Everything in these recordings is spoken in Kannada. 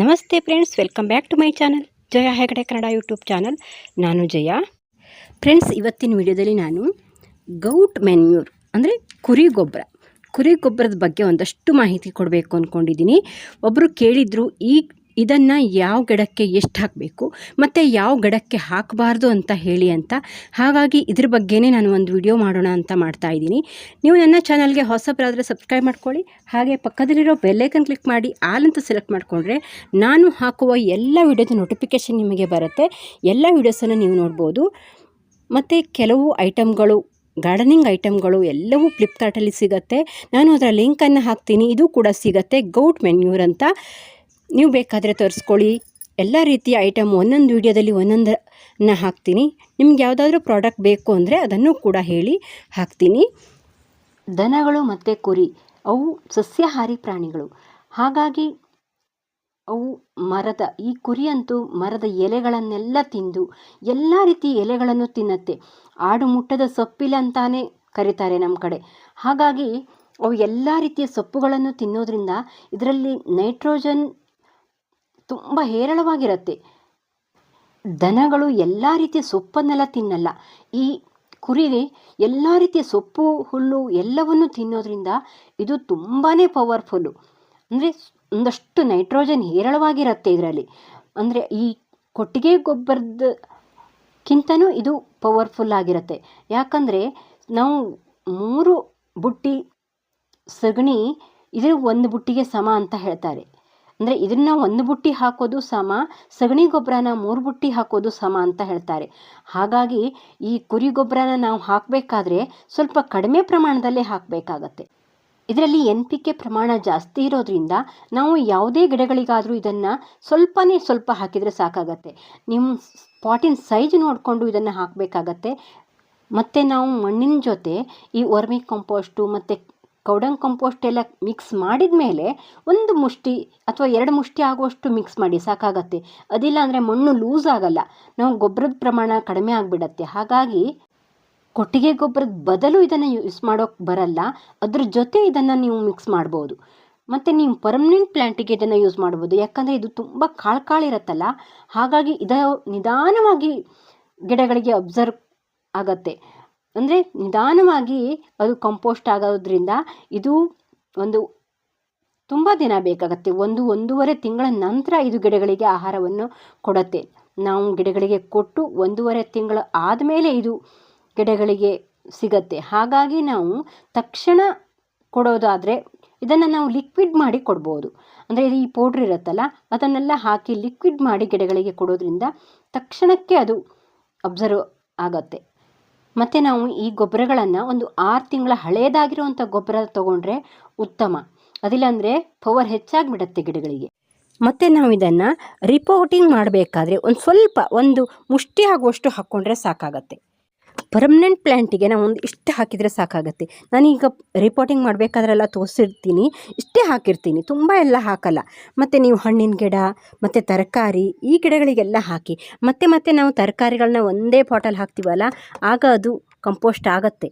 ನಮಸ್ತೆ friends, welcome back to my channel. Jaya Hegde Kannada YouTube channel. ನಾನು ಜಯ. ಫ್ರೆಂಡ್ಸ್, ಇವತ್ತಿನ ವಿಡಿಯೋದಲ್ಲಿ ನಾನು ಗೌಟ್ ಮೆನ್ಯೂರ್, ಅಂದರೆ ಕುರಿ ಗೊಬ್ಬರ, ಕುರಿ ಗೊಬ್ಬರದ ಬಗ್ಗೆ ಒಂದಷ್ಟು ಮಾಹಿತಿ ಕೊಡಬೇಕು ಅಂದ್ಕೊಂಡಿದ್ದೀನಿ ಒಬ್ಬರು ಕೇಳಿದರು ಈ ಇದನ್ನು ಯಾವ ಗಿಡಕ್ಕೆ ಎಷ್ಟು ಹಾಕಬೇಕು, ಮತ್ತು ಯಾವ ಗಿಡಕ್ಕೆ ಹಾಕಬಾರ್ದು ಅಂತ ಹೇಳಿ ಅಂತ. ಹಾಗಾಗಿ ಇದ್ರ ಬಗ್ಗೆನೇ ನಾನು ಒಂದು ವಿಡಿಯೋ ಮಾಡೋಣ ಅಂತ ಮಾಡ್ತಾ ಇದ್ದೀನಿ. ನೀವು ನನ್ನ ಚಾನಲ್ಗೆ ಹೊಸಬರಾದರೆ ಸಬ್ಸ್ಕ್ರೈಬ್ ಮಾಡ್ಕೊಳ್ಳಿ, ಹಾಗೆ ಪಕ್ಕದಲ್ಲಿರೋ ಬೆಲ್ಲೈಕನ್ ಕ್ಲಿಕ್ ಮಾಡಿ, ಆಲ್ ಅಂತ ಸೆಲೆಕ್ಟ್ ಮಾಡಿಕೊಂಡ್ರೆ ನಾನು ಹಾಕುವ ಎಲ್ಲ ವಿಡಿಯೋದ ನೋಟಿಫಿಕೇಷನ್ ನಿಮಗೆ ಬರುತ್ತೆ. ಎಲ್ಲ ವಿಡಿಯೋಸನ್ನು ನೀವು ನೋಡ್ಬೋದು. ಮತ್ತು ಕೆಲವು ಐಟಮ್ಗಳು, ಗಾರ್ಡನಿಂಗ್ ಐಟಮ್ಗಳು ಎಲ್ಲವೂ ಫ್ಲಿಪ್ಕಾರ್ಟಲ್ಲಿ ಸಿಗುತ್ತೆ. ನಾನು ಅದರ ಲಿಂಕನ್ನು ಹಾಕ್ತೀನಿ, ಇದು ಕೂಡ ಸಿಗುತ್ತೆ. ಗೌಟ್ ಮೆನ್ಯೂರ್ ಅಂತ. ನೀವು ಬೇಕಾದರೆ ತರಿಸ್ಕೊಳ್ಳಿ. ಎಲ್ಲ ರೀತಿಯ ಐಟಮ್ ಒಂದೊಂದು ವೀಡಿಯೋದಲ್ಲಿ ಒಂದೊಂದನ್ನ ಹಾಕ್ತೀನಿ. ನಿಮ್ಗೆ ಯಾವುದಾದ್ರೂ ಪ್ರಾಡಕ್ಟ್ ಬೇಕು ಅಂದರೆ ಅದನ್ನು ಕೂಡ ಹೇಳಿ ಹಾಕ್ತೀನಿ. ದನಗಳು ಮತ್ತು ಕುರಿ, ಅವು ಸಸ್ಯಾಹಾರಿ ಪ್ರಾಣಿಗಳು. ಹಾಗಾಗಿ ಅವು ಮರದ, ಈ ಕುರಿಯಂತೂ ಮರದ ಎಲೆಗಳನ್ನೆಲ್ಲ ತಿಂದು ಎಲ್ಲ ರೀತಿ ಎಲೆಗಳನ್ನು ತಿನ್ನತ್ತೆ. ಆಡು ಮುಟ್ಟದ ಸೊಪ್ಪಿಲ್ಲ ಅಂತಾನೆ ಕರೀತಾರೆ ನಮ್ಮ ಕಡೆ. ಹಾಗಾಗಿ ಅವು ಎಲ್ಲ ರೀತಿಯ ಸೊಪ್ಪುಗಳನ್ನು ತಿನ್ನೋದ್ರಿಂದ ಇದರಲ್ಲಿ ನೈಟ್ರೋಜನ್ ತುಂಬ ಹೇರಳವಾಗಿರುತ್ತೆ. ದನಗಳು ಎಲ್ಲ ರೀತಿಯ ಸೊಪ್ಪನ್ನೆಲ್ಲ ತಿನ್ನಲ್ಲ. ಈ ಕುರಿಗೆ ಎಲ್ಲ ರೀತಿಯ ಸೊಪ್ಪು, ಹುಲ್ಲು ಎಲ್ಲವನ್ನು ತಿನ್ನೋದ್ರಿಂದ ಇದು ತುಂಬಾ ಪವರ್ಫುಲ್ಲು. ಅಂದರೆ ಒಂದಷ್ಟು ನೈಟ್ರೋಜನ್ ಹೇರಳವಾಗಿರುತ್ತೆ ಇದರಲ್ಲಿ. ಅಂದರೆ ಈ ಕೊಟ್ಟಿಗೆ ಗೊಬ್ಬರದಕ್ಕಿಂತನೂ ಇದು ಪವರ್ಫುಲ್ ಆಗಿರುತ್ತೆ. ಯಾಕಂದರೆ ನಾವು ಮೂರು ಬುಟ್ಟಿ ಸಗಣಿ ಇದು ಒಂದು ಬುಟ್ಟಿಗೆ ಸಮ ಅಂತ ಹೇಳ್ತಾರೆ. ಅಂದರೆ ಇದನ್ನ ಒಂದು ಬುಟ್ಟಿ ಹಾಕೋದು ಸಮ, ಸಗಣಿ ಗೊಬ್ಬರನ ಮೂರು ಬುಟ್ಟಿ ಹಾಕೋದು ಸಮ ಅಂತ ಹೇಳ್ತಾರೆ. ಹಾಗಾಗಿ ಈ ಕುರಿ ಗೊಬ್ಬರನ ನಾವು ಹಾಕಬೇಕಾದ್ರೆ ಸ್ವಲ್ಪ ಕಡಿಮೆ ಪ್ರಮಾಣದಲ್ಲೇ ಹಾಕಬೇಕಾಗತ್ತೆ. ಇದರಲ್ಲಿ ಎನ್ ಪಿ ಕೆ ಪ್ರಮಾಣ ಜಾಸ್ತಿ ಇರೋದ್ರಿಂದ ನಾವು ಯಾವುದೇ ಗಿಡಗಳಿಗಾದರೂ ಇದನ್ನು ಸ್ವಲ್ಪನೇ ಸ್ವಲ್ಪ ಹಾಕಿದರೆ ಸಾಕಾಗತ್ತೆ. ನಿಮ್ಮ ಸ್ಪಾಟಿನ ಸೈಜ್ ನೋಡಿಕೊಂಡು ಇದನ್ನು ಹಾಕಬೇಕಾಗತ್ತೆ. ಮತ್ತು ನಾವು ಮಣ್ಣಿನ ಜೊತೆ ಈ ವರ್ಮಿ ಕಂಪೋಸ್ಟು ಮತ್ತು ಕೌಡಂಗ್ ಕಂಪೋಸ್ಟ್ ಎಲ್ಲ ಮಿಕ್ಸ್ ಮಾಡಿದ ಮೇಲೆ ಒಂದು ಮುಷ್ಟಿ ಅಥವಾ ಎರಡು ಮುಷ್ಟಿ ಆಗುವಷ್ಟು ಮಿಕ್ಸ್ ಮಾಡಿ ಸಾಕಾಗತ್ತೆ. ಅದಿಲ್ಲ ಅಂದರೆ ಮಣ್ಣು ಲೂಸ್ ಆಗಲ್ಲ. ನಾವು ಗೊಬ್ಬರದ ಪ್ರಮಾಣ ಕಡಿಮೆ ಆಗಿಬಿಡತ್ತೆ. ಹಾಗಾಗಿ ಕೊಟ್ಟಿಗೆ ಗೊಬ್ಬರದ ಬದಲು ಇದನ್ನು ಯೂಸ್ ಮಾಡೋಕ್ಕೆ ಬರಲ್ಲ. ಅದ್ರ ಜೊತೆ ಇದನ್ನು ನೀವು ಮಿಕ್ಸ್ ಮಾಡ್ಬೋದು. ಮತ್ತು ನೀವು ಪರ್ಮನೆಂಟ್ ಪ್ಲ್ಯಾಂಟಿಗೆ ಇದನ್ನು ಯೂಸ್ ಮಾಡ್ಬೋದು. ಯಾಕಂದರೆ ಇದು ತುಂಬ ಕಾಳು ಕಾಳಿರತ್ತಲ್ಲ ಹಾಗಾಗಿ ಇದ ನಿಧಾನವಾಗಿ ಗಿಡಗಳಿಗೆ ಅಬ್ಸರ್ವ್ ಆಗತ್ತೆ. ಅಂದರೆ ನಿಧಾನವಾಗಿ ಅದು ಕಂಪೋಸ್ಟ್ ಆಗೋದ್ರಿಂದ ಇದು ಒಂದು ತುಂಬ ದಿನ ಬೇಕಾಗತ್ತೆ. ಒಂದು ಒಂದೂವರೆ ತಿಂಗಳ ನಂತರ ಇದು ಗಿಡಗಳಿಗೆ ಆಹಾರವನ್ನು ಕೊಡುತ್ತೆ. ನಾವು ಗಿಡಗಳಿಗೆ ಕೊಟ್ಟು ಒಂದೂವರೆ ತಿಂಗಳು ಆದಮೇಲೆ ಇದು ಗಿಡಗಳಿಗೆ ಸಿಗತ್ತೆ. ಹಾಗಾಗಿ ನಾವು ತಕ್ಷಣ ಕೊಡೋದಾದರೆ ಇದನ್ನು ನಾವು ಲಿಕ್ವಿಡ್ ಮಾಡಿ ಕೊಡ್ಬೋದು. ಅಂದರೆ ಈ ಪೌಡ್ರ್ ಇರುತ್ತಲ್ಲ, ಅದನ್ನೆಲ್ಲ ಹಾಕಿ ಲಿಕ್ವಿಡ್ ಮಾಡಿ ಗಿಡಗಳಿಗೆ ಕೊಡೋದ್ರಿಂದ ತಕ್ಷಣಕ್ಕೆ ಅದು ಅಬ್ಸರ್ವ್ ಆಗತ್ತೆ. ಮತ್ತು ನಾವು ಈ ಗೊಬ್ಬರಗಳನ್ನು ಒಂದು ಆರು ತಿಂಗಳ ಹಳೇದಾಗಿರುವಂಥ ಗೊಬ್ಬರ ತಗೊಂಡ್ರೆ ಉತ್ತಮ. ಅದಿಲ್ಲಾಂದರೆ ಪವರ್ ಪವರ್ ಹೆಚ್ಚಾಗಿಬಿಡತ್ತೆ ಗಿಡಗಳಿಗೆ. ಮತ್ತು ನಾವು ಇದನ್ನು ರಿಪೋರ್ಟಿಂಗ್ ಮಾಡಬೇಕಾದ್ರೆ ಒಂದು ಸ್ವಲ್ಪ ಒಂದು ಮುಷ್ಟಿ ಆಗುವಷ್ಟು ಹಾಕ್ಕೊಂಡ್ರೆ ಸಾಕಾಗತ್ತೆ. ಪರ್ಮನೆಂಟ್ ಪ್ಲ್ಯಾಂಟಿಗೆ ನಾವು ಒಂದು ಇಷ್ಟೇ ಹಾಕಿದರೆ ಸಾಕಾಗುತ್ತೆ. ನಾನೀಗ ರಿಪೋರ್ಟಿಂಗ್ ಮಾಡಬೇಕಾದ್ರೆಲ್ಲ ತೋರಿಸಿರ್ತೀನಿ. ಇಷ್ಟೇ ಹಾಕಿರ್ತೀನಿ. ತುಂಬ ಎಲ್ಲ ಹಾಕಲ್ಲ. ಮತ್ತು ನೀವು ಹಣ್ಣಿನ ಗಿಡ, ಮತ್ತು ತರಕಾರಿ, ಈ ಗಿಡಗಳಿಗೆಲ್ಲ ಹಾಕಿ. ಮತ್ತೆ ಮತ್ತೆ ನಾವು ತರಕಾರಿಗಳನ್ನ ಒಂದೇ ಪಾಟಲ್ಲಿ ಹಾಕ್ತೀವಲ್ಲ, ಆಗ ಅದು ಕಂಪೋಸ್ಟ್ ಆಗುತ್ತೆ.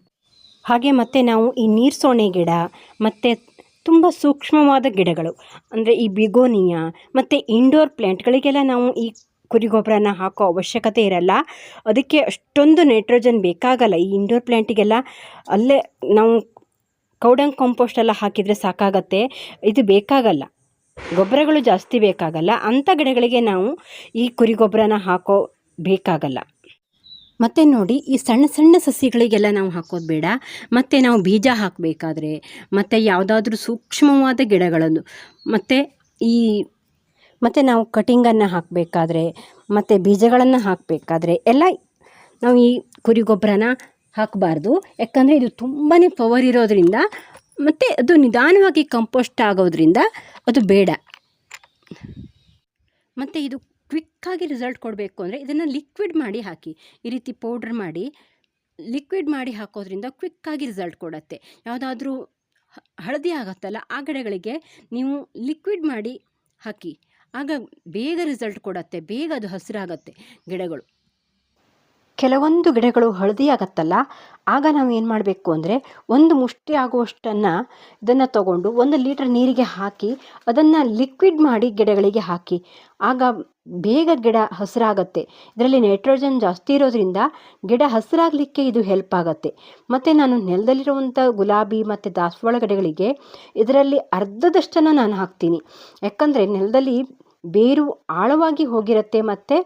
ಹಾಗೆ ಮತ್ತೆ ನಾವು ಈ ನೀರು ಸೋಣೆ ಗಿಡ, ಮತ್ತು ತುಂಬ ಸೂಕ್ಷ್ಮವಾದ ಗಿಡಗಳು, ಅಂದರೆ ಈ ಬಿಗೋನಿಯಾ, ಮತ್ತು ಇಂಡೋರ್ ಪ್ಲ್ಯಾಂಟ್ಗಳಿಗೆಲ್ಲ ನಾವು ಈ ಕುರಿ ಗೊಬ್ಬರನ ಹಾಕೋ ಅವಶ್ಯಕತೆ ಇರಲ್ಲ. ಅದಕ್ಕೆ ಅಷ್ಟೊಂದು ನೈಟ್ರೋಜನ್ ಬೇಕಾಗಲ್ಲ. ಈ ಇಂಡೋರ್ ಪ್ಲ್ಯಾಂಟಿಗೆಲ್ಲ ಅಲ್ಲೇ ನಾವು ಕೌಡಂಗ್ ಕಾಂಪೋಸ್ಟ್ ಎಲ್ಲ ಹಾಕಿದರೆ ಸಾಕಾಗತ್ತೆ. ಇದು ಬೇಕಾಗಲ್ಲ. ಗೊಬ್ಬರಗಳು ಜಾಸ್ತಿ ಬೇಕಾಗಲ್ಲ. ಅಂಥ ಗಿಡಗಳಿಗೆ ನಾವು ಈ ಕುರಿ ಗೊಬ್ಬರನ ಹಾಕೋ ಬೇಕಾಗಲ್ಲ. ಮತ್ತು ನೋಡಿ, ಈ ಸಣ್ಣ ಸಣ್ಣ ಸಸಿಗಳಿಗೆಲ್ಲ ನಾವು ಹಾಕೋದು ಬೇಡ. ಮತ್ತು ನಾವು ಬೀಜ ಹಾಕಬೇಕಾದ್ರೆ, ಮತ್ತು ಯಾವುದಾದ್ರೂ ಸೂಕ್ಷ್ಮವಾದ ಗಿಡಗಳನ್ನು, ಮತ್ತು ಈ ಮತ್ತು ನಾವು ಕಟಿಂಗನ್ನು ಹಾಕಬೇಕಾದ್ರೆ, ಮತ್ತು ಬೀಜಗಳನ್ನು ಹಾಕಬೇಕಾದ್ರೆ ಎಲ್ಲ ನಾವು ಈ ಕುರಿ ಗೊಬ್ಬರನ ಹಾಕಬಾರ್ದು. ಯಾಕಂದರೆ ಇದು ತುಂಬಾ ಪವರ್ ಇರೋದರಿಂದ ಮತ್ತು ಅದು ನಿಧಾನವಾಗಿ ಕಂಪೋಸ್ಟ್ ಆಗೋದ್ರಿಂದ ಅದು ಬೇಡ. ಮತ್ತು ಇದು ಕ್ವಿಕ್ಕಾಗಿ ರಿಸಲ್ಟ್ ಕೊಡಬೇಕು ಅಂದರೆ ಇದನ್ನು ಲಿಕ್ವಿಡ್ ಮಾಡಿ ಹಾಕಿ, ಈ ರೀತಿ ಪೌಡ್ರ್ ಮಾಡಿ ಲಿಕ್ವಿಡ್ ಮಾಡಿ ಹಾಕೋದ್ರಿಂದ ಕ್ವಿಕ್ಕಾಗಿ ರಿಸಲ್ಟ್ ಕೊಡುತ್ತೆ. ಯಾವುದಾದ್ರೂ ಹಳದಿ ಆಗುತ್ತಲ್ಲ, ಆ ಗಿಡಗಳಿಗೆ ನೀವು ಲಿಕ್ವಿಡ್ ಮಾಡಿ ಹಾಕಿ. ಆಗ ಬೇಗ ರಿಸಲ್ಟ್ ಕೊಡುತ್ತೆ ಬೇಗ ಅದು ಹಸಿರಾಗತ್ತೆ ಗಿಡಗಳು. ಕೆಲವೊಂದು ಗಿಡಗಳು ಹಳದಿ ಆಗತ್ತಲ್ಲ ಆಗ ನಾವು ಏನು ಮಾಡಬೇಕು ಅಂದರೆ ಒಂದು ಮುಷ್ಟಿ ಆಗುವಷ್ಟನ್ನು ಇದನ್ನು ತಗೊಂಡು ಒಂದು ಲೀಟ್ರ್ ನೀರಿಗೆ ಹಾಕಿ ಅದನ್ನು ಲಿಕ್ವಿಡ್ ಮಾಡಿ ಗಿಡಗಳಿಗೆ ಹಾಕಿ. ಆಗ ಬೇಗ ಗಿಡ ಹಸಿರಾಗತ್ತೆ. ಇದರಲ್ಲಿ ನೈಟ್ರೋಜನ್ ಜಾಸ್ತಿ ಇರೋದ್ರಿಂದ ಗಿಡ ಹಸಿರಾಗಲಿಕ್ಕೆ ಇದು ಹೆಲ್ಪ್ ಆಗುತ್ತೆ. ಮತ್ತು ನಾನು ನೆಲದಲ್ಲಿರುವಂಥ ಗುಲಾಬಿ ಮತ್ತು ದಾಸವಾಳ ಗಿಡಗಳಿಗೆ ಇದರಲ್ಲಿ ಅರ್ಧದಷ್ಟನ್ನು ನಾನು ಹಾಕ್ತೀನಿ. ಯಾಕಂದರೆ ನೆಲದಲ್ಲಿ ಬೇರು ಆಳವಾಗಿ ಹೋಗಿರುತ್ತೆ ಮತ್ತು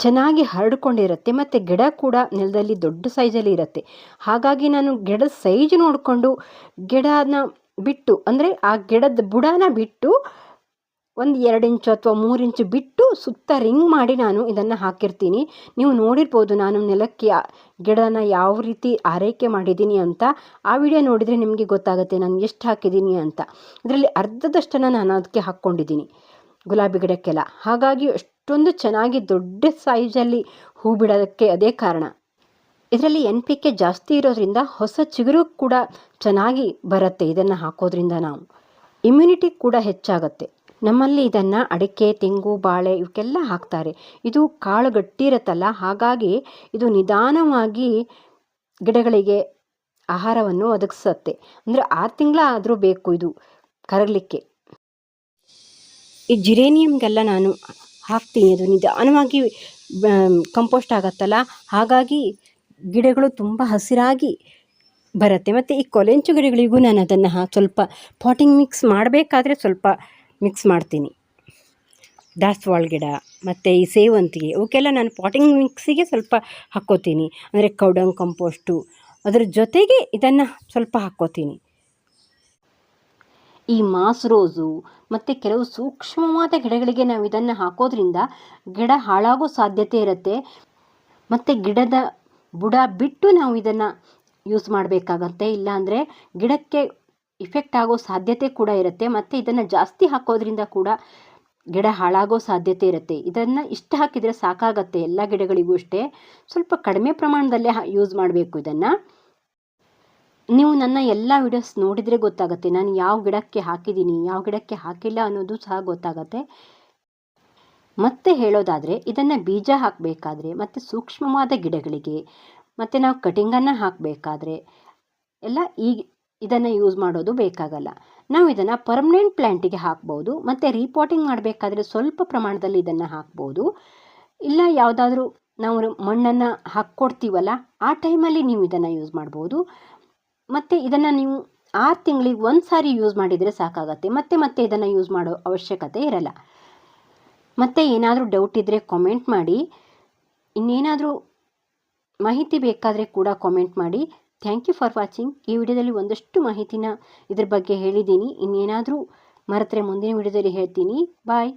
ಚೆನ್ನಾಗಿ ಹರಡಿಕೊಂಡಿರುತ್ತೆ ಮತ್ತು ಗಿಡ ಕೂಡ ನೆಲದಲ್ಲಿ ದೊಡ್ಡ ಸೈಜಲ್ಲಿ ಇರುತ್ತೆ. ಹಾಗಾಗಿ ನಾನು ಗಿಡದ ಸೈಜ್ ನೋಡಿಕೊಂಡು ಗಿಡನ ಬಿಟ್ಟು, ಅಂದರೆ ಆ ಗಿಡದ ಬುಡನ ಬಿಟ್ಟು ಒಂದು ಎರಡು ಇಂಚು ಅಥವಾ ಮೂರು ಇಂಚು ಬಿಟ್ಟು ಸುತ್ತ ರಿಂಗ್ ಮಾಡಿ ನಾನು ಇದನ್ನು ಹಾಕಿರ್ತೀನಿ. ನೀವು ನೋಡಿರ್ಬೋದು ನಾನು ನೆಲಕ್ಕೆ ಗಿಡನ ಯಾವ ರೀತಿ ಆರೈಕೆ ಮಾಡಿದ್ದೀನಿ ಅಂತ. ಆ ವಿಡಿಯೋ ನೋಡಿದರೆ ನಿಮಗೆ ಗೊತ್ತಾಗುತ್ತೆ ನಾನು ಎಷ್ಟು ಹಾಕಿದ್ದೀನಿ ಅಂತ. ಇದರಲ್ಲಿ ಅರ್ಧದಷ್ಟನ್ನು ನಾನು ಅದಕ್ಕೆ ಹಾಕ್ಕೊಂಡಿದ್ದೀನಿ. ಗುಲಾಬಿ ಗಿಡಕ್ಕೆಲ್ಲ. ಹಾಗಾಗಿ ಅಷ್ಟೊಂದು ಚೆನ್ನಾಗಿ ದೊಡ್ಡ ಸೈಜಲ್ಲಿ ಹೂ ಬಿಡೋದಕ್ಕೆ ಅದೇ ಕಾರಣ. ಇದರಲ್ಲಿ ಎನ್ ಪಿ ಕೆ ಜಾಸ್ತಿ ಇರೋದ್ರಿಂದ ಹೊಸ ಚಿಗುರು ಕೂಡ ಚೆನ್ನಾಗಿ ಬರುತ್ತೆ ಇದನ್ನು ಹಾಕೋದ್ರಿಂದ ನಾವು. ಇಮ್ಯುನಿಟಿ ಕೂಡ ಹೆಚ್ಚಾಗುತ್ತೆ. ನಮ್ಮಲ್ಲಿ ಇದನ್ನು ಅಡಿಕೆ, ತೆಂಗು, ಬಾಳೆ ಇವಕ್ಕೆಲ್ಲ ಹಾಕ್ತಾರೆ. ಇದು ಕಾಳು ಗಟ್ಟಿ ಇರುತ್ತಲ್ಲ, ಹಾಗಾಗಿ ಇದು ನಿಧಾನವಾಗಿ ಗಿಡಗಳಿಗೆ ಆಹಾರವನ್ನು ಒದಗಿಸುತ್ತೆ. ಅಂದರೆ ಆರು ತಿಂಗಳ ಆದರೂ ಬೇಕು ಇದು ಕರಗಲಿಕ್ಕೆ. ಈ ಜಿರೇನಿಯಮ್ಗೆಲ್ಲ ನಾನು ಹಾಕ್ತೀನಿ, ಅದು ನಿಧಾನವಾಗಿ ಕಂಪೋಸ್ಟ್ ಆಗತ್ತಲ್ಲ? ಹಾಗಾಗಿ ಗಿಡಗಳು ತುಂಬ ಹಸಿರಾಗಿ ಬರುತ್ತೆ. ಮತ್ತು ಈ ಕೊಲೆಂಚು ಗಿಡಗಳಿಗೂ ನಾನು ಅದನ್ನು ಸ್ವಲ್ಪ ಪಾಟಿಂಗ್ ಮಿಕ್ಸ್ ಮಾಡಬೇಕಾದ್ರೆ ಸ್ವಲ್ಪ ಮಿಕ್ಸ್ ಮಾಡ್ತೀನಿ. ದಾಸವಾಳ ಗಿಡ, ಮತ್ತು ಈ ಸೇವಂತಿಗೆ, ಅವಕ್ಕೆಲ್ಲ ನಾನು ಪಾಟಿಂಗ್ ಮಿಕ್ಸಿಗೆ ಸ್ವಲ್ಪ ಹಾಕ್ಕೋತೀನಿ. ಅಂದರೆ ಕೌಡಂಗ್ ಕಂಪೋಸ್ಟು ಅದರ ಜೊತೆಗೆ ಇದನ್ನು ಸ್ವಲ್ಪ ಹಾಕ್ಕೋತೀನಿ. ಈ ಮಾಸ್ ರೋಸು ಮತ್ತು ಕೆಲವು ಸೂಕ್ಷ್ಮವಾದ ಗಿಡಗಳಿಗೆ ನಾವು ಇದನ್ನು ಹಾಕೋದ್ರಿಂದ ಗಿಡ ಹಾಳಾಗೋ ಸಾಧ್ಯತೆ ಇರುತ್ತೆ. ಮತ್ತು ಗಿಡದ ಬುಡ ಬಿಟ್ಟು ನಾವು ಇದನ್ನು ಯೂಸ್ ಮಾಡಬೇಕಾಗತ್ತೆ. ಇಲ್ಲಾಂದರೆ ಗಿಡಕ್ಕೆ ಇಫೆಕ್ಟ್ ಆಗೋ ಸಾಧ್ಯತೆ ಕೂಡ ಇರುತ್ತೆ. ಮತ್ತು ಇದನ್ನು ಜಾಸ್ತಿ ಹಾಕೋದ್ರಿಂದ ಕೂಡ ಗಿಡ ಹಾಳಾಗೋ ಸಾಧ್ಯತೆ ಇರುತ್ತೆ. ಇದನ್ನು ಇಷ್ಟು ಹಾಕಿದರೆ ಸಾಕಾಗತ್ತೆ ಎಲ್ಲ ಗಿಡಗಳಿಗೂ ಅಷ್ಟೇ. ಸ್ವಲ್ಪ ಕಡಿಮೆ ಪ್ರಮಾಣದಲ್ಲೇ ಯೂಸ್ ಮಾಡಬೇಕು ಇದನ್ನು. ನೀವು ನನ್ನ ಎಲ್ಲ ವಿಡಿಯೋಸ್ ನೋಡಿದರೆ ಗೊತ್ತಾಗುತ್ತೆ. ನಾನು ಯಾವ ಗಿಡಕ್ಕೆ ಹಾಕಿದ್ದೀನಿ, ಯಾವ ಗಿಡಕ್ಕೆ ಹಾಕಿಲ್ಲ ಅನ್ನೋದು ಸಹ ಗೊತ್ತಾಗುತ್ತೆ. ಮತ್ತೆ ಹೇಳೋದಾದರೆ, ಇದನ್ನು ಬೀಜ ಹಾಕಬೇಕಾದ್ರೆ, ಮತ್ತು ಸೂಕ್ಷ್ಮವಾದ ಗಿಡಗಳಿಗೆ, ಮತ್ತು ನಾವು ಕಟಿಂಗನ್ನು ಹಾಕಬೇಕಾದ್ರೆ, ಎಲ್ಲ ಈ ಇದನ್ನು ಯೂಸ್ ಮಾಡೋದು ಬೇಕಾಗಲ್ಲ. ನಾವು ಇದನ್ನು ಪರ್ಮನೆಂಟ್ ಪ್ಲ್ಯಾಂಟಿಗೆ ಹಾಕ್ಬೋದು, ಮತ್ತು ರೀಪೋಟಿಂಗ್ ಮಾಡಬೇಕಾದ್ರೆ ಸ್ವಲ್ಪ ಪ್ರಮಾಣದಲ್ಲಿ ಇದನ್ನು ಹಾಕ್ಬೋದು. ಇಲ್ಲ ಯಾವುದಾದ್ರೂ ನಾವು ಮಣ್ಣನ್ನು ಹಾಕ್ಕೊಡ್ತೀವಲ್ಲ, ಆ ಟೈಮಲ್ಲಿ ನೀವು ಇದನ್ನು ಯೂಸ್ ಮಾಡ್ಬೋದು. ಮತ್ತು ಇದನ್ನು ನೀವು ಆರು ತಿಂಗಳಿಗೆ ಒಂದು ಸಾರಿ ಯೂಸ್ ಮಾಡಿದರೆ ಸಾಕಾಗತ್ತೆ. ಮತ್ತೆ ಮತ್ತೆ ಇದನ್ನು ಯೂಸ್ ಮಾಡೋ ಅವಶ್ಯಕತೆ ಇರಲ್ಲ. ಮತ್ತೆ ಏನಾದರೂ ಡೌಟ್ ಇದ್ದರೆ ಕಾಮೆಂಟ್ ಮಾಡಿ. ಇನ್ನೇನಾದರೂ ಮಾಹಿತಿ ಬೇಕಾದರೆ ಕೂಡ ಕಾಮೆಂಟ್ ಮಾಡಿ. ಥ್ಯಾಂಕ್ ಯು ಫಾರ್ ವಾಚಿಂಗ್ ಈ ವಿಡಿಯೋದಲ್ಲಿ ಒಂದಷ್ಟು ಮಾಹಿತಿನ ಇದ್ರ ಬಗ್ಗೆ ಹೇಳಿದ್ದೀನಿ. ಇನ್ನೇನಾದರೂ ಮರೆತರೆ ಮುಂದಿನ ವಿಡಿಯೋದಲ್ಲಿ ಹೇಳ್ತೀನಿ. ಬಾಯ್